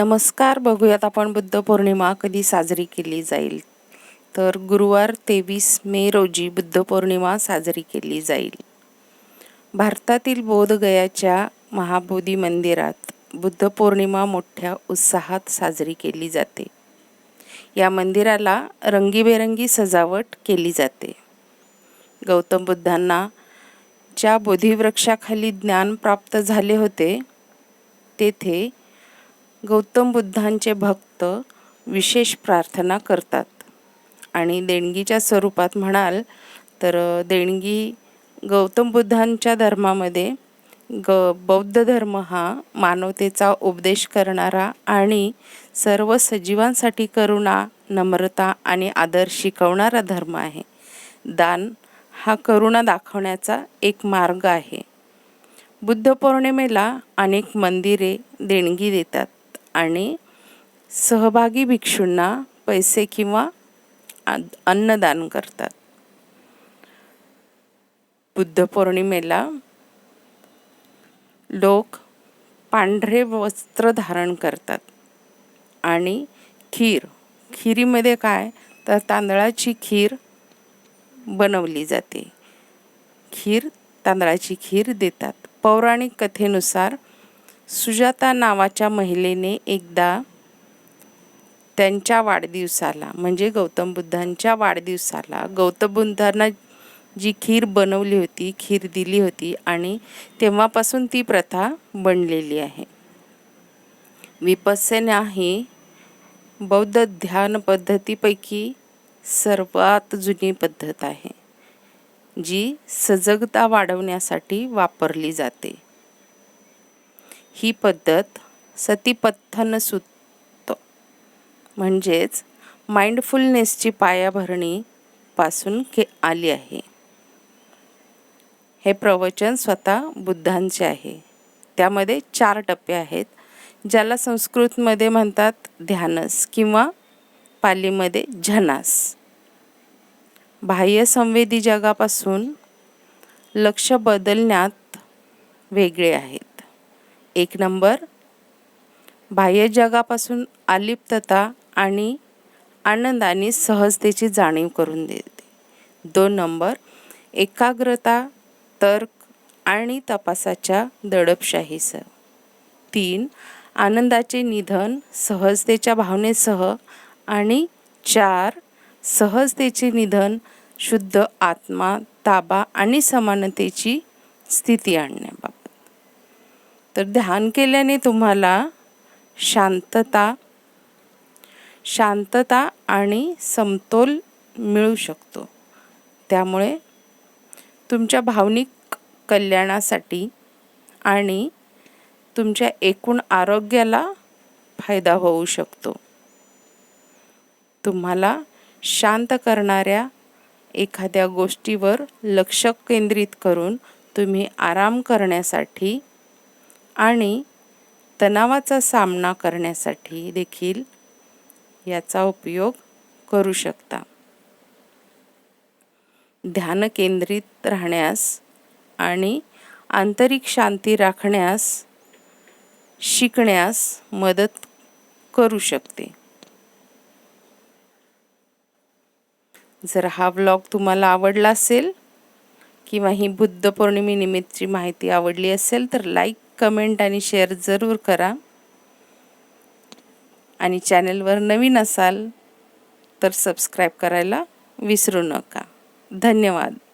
नमस्कार बघूयात आपण बुद्ध पौर्णिमा कधी साजरी केली जाईल. तर गुरुवार तेवीस मे रोजी बुद्ध पौर्णिमा साजरी केली जाईल. भारतातील बोधगयाच्या महाबोधी मंदिरात बुद्ध पौर्णिमा मोठ्या उत्साहात साजरी केली जाते. या मंदिराला रंगीबेरंगी सजावट केली जाते. गौतम बुद्धांना ज्या बोधिवृक्षाखाली ज्ञान प्राप्त झाले होते तेथे गौतम बुद्धांचे भक्त विशेष प्रार्थना करतात. आणि देणगीच्या स्वरूपात म्हणाल तर देणगी गौतम बुद्धांच्या धर्मामध्ये ग बौद्ध धर्म हा मानवतेचा उपदेश करणारा आणि सर्व सजीवांसाठी करुणा नम्रता आणि आदर शिकवणारा धर्म आहे. दान हा करुणा दाखवण्याचा एक मार्ग आहे. बुद्ध पौर्णिमेला अनेक मंदिरे देणगी देतात. आणि सहभागी भिक्षूंना पैसे किंवा अन्नदान करतात. बुद्ध पौर्णिमेला लोक पांढरे वस्त्र धारण करतात आणि खीर खिरीमध्ये काय? तर तांदळाची खीर बनवली जाते. खीर तांदळाची खीर देतात. पौराणिक कथेनुसार सुजाता नावाच्या महिलेने एकदा त्यांच्या वाढदिवसाला म्हणजे गौतम बुद्धांच्या वाढदिवसाला गौतम बुद्धांना जी खीर बनवली होती खीर दिली होती आणि तेव्हापासून ती प्रथा बनलेली आहे. विपස්සना ही बौद्ध ध्यान पद्धतीपैकी सर्वात जुनी पद्धत आहे जी सजगता वाढवण्यासाठी वापरली जाते. ही पद्धत सतीपथन सुत म्हणजेच माइंडफुलनेसची पायाभरणीपासून के आली आहे. हे प्रवचन स्वतः बुद्धांचे आहे. त्यामध्ये चार टप्पे आहेत ज्याला संस्कृतमध्ये म्हणतात ध्यानस किंवा पालीमध्ये झनास. बाह्य संवेदी जगापासून लक्ष बदलण्यात वेगळे आहेत. एक नंबर. बाह्य जगापासून अलिप्तता आणि आनंदाने सहजतेची जाणीव करून देते. दोन नंबर एकाग्रता तर्क आणि तपासाच्या दडपशाहीसह. तीन आनंदाचे निधन सहजतेच्या भावनेसह. आणि चार सहजतेचे निधन शुद्ध आत्मा ताबा आणि समानतेची स्थिती आणण्याबाबत. तर ध्यान केल्याने तुम्हाला शांतता शांतता आणि समतोल मिळू शकतो. त्यामुळे तुमच्या भावनिक कल्याणासाठी आणि तुमच्या एकूण आरोग्याला फायदा होऊ शकतो. तुम्हाला शांत करणाऱ्या एखाद्या गोष्टीवर लक्ष केंद्रित करून तुम्ही आराम करण्यासाठी आणि तणावाचा सामना करण्यासाठी देखील याचा उपयोग करू शकता. ध्यान केंद्रित राहण्यास आणि आंतरिक शांती राखण्यास शिकण्यास मदत करू शकते. जर हा व्लॉग तुम्हाला आवडला असेल किंवा ही बुद्ध पौर्णिमेनिमित्तची माहिती आवडली असेल तर लाईक कमेंट आणि शेअर जरूर करा. आणि चॅनलवर नवीन असाल तर सबस्क्राईब करायला विसरू नका. धन्यवाद.